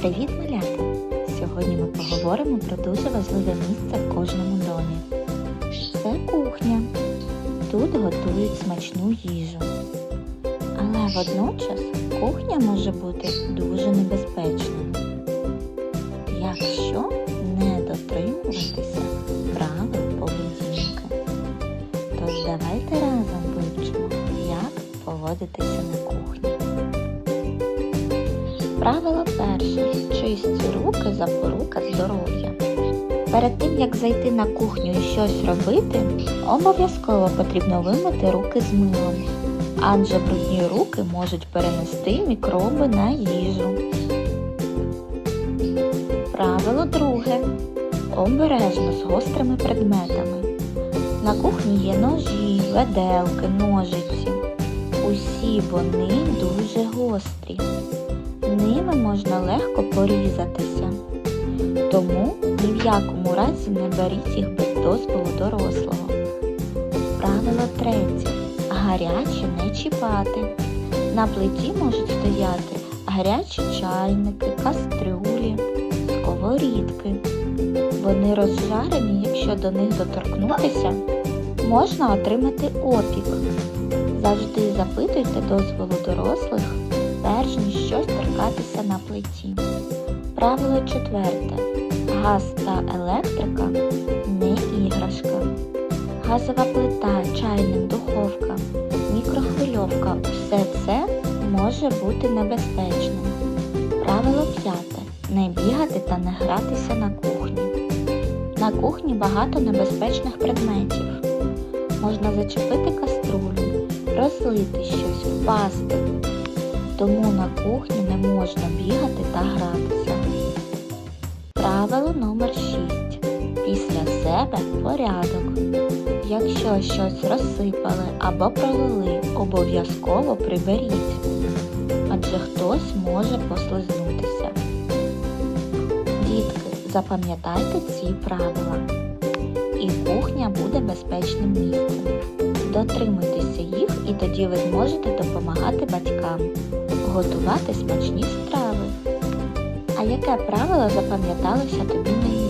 Привіт, малята! Сьогодні ми поговоримо про дуже важливе місце в кожному домі. Це кухня. Тут готують смачну їжу. Але водночас кухня може бути дуже небезпечною, якщо не дотримуватися правил поведінки. Тож давайте разом вивчимо, як поводитися на кухні. Правило перше. Чисті руки запорука здоров'я. Перед тим, як зайти на кухню і щось робити, обов'язково потрібно вимити руки з милом, адже брудні руки можуть перенести мікроби на їжу. Правило друге. Обережно з гострими предметами. На кухні є ножі, веделки, ножиці. Усі вони дуже гострі. Ними можна легко порізатися. Тому ні в якому разі не беріть їх без дозволу дорослого. Правило третє. Гаряче не чіпати. На плиті можуть стояти гарячі чайники, кастрюлі, сковорідки. Вони розжарені, якщо до них доторкнутися, можна отримати опік. Завжди запитуйте дозволу дорослих перш ніж щось торкатися на плиті. Правило четверте. Газ та електрика не іграшка. Газова плита, чайник, духовка, мікрохвильовка усе це може бути небезпечним. Правило п'яте. Не бігати та не гратися на кухні. На кухні багато небезпечних предметів. Можна зачепити каструлю, розлити щось, впасти. Тому на кухні не можна бігати та гратися. Правило номер 6. Після себе порядок. Якщо щось розсипали або пролили, обов'язково приберіть, адже хтось може послизнутися. Дітки, запам'ятайте ці правила. І кухня буде безпечним місцем. Дотримуйтеся їх і тоді ви зможете допомагати батькам готувати смачні страви. А яке правило запам'яталося тобі найбільше?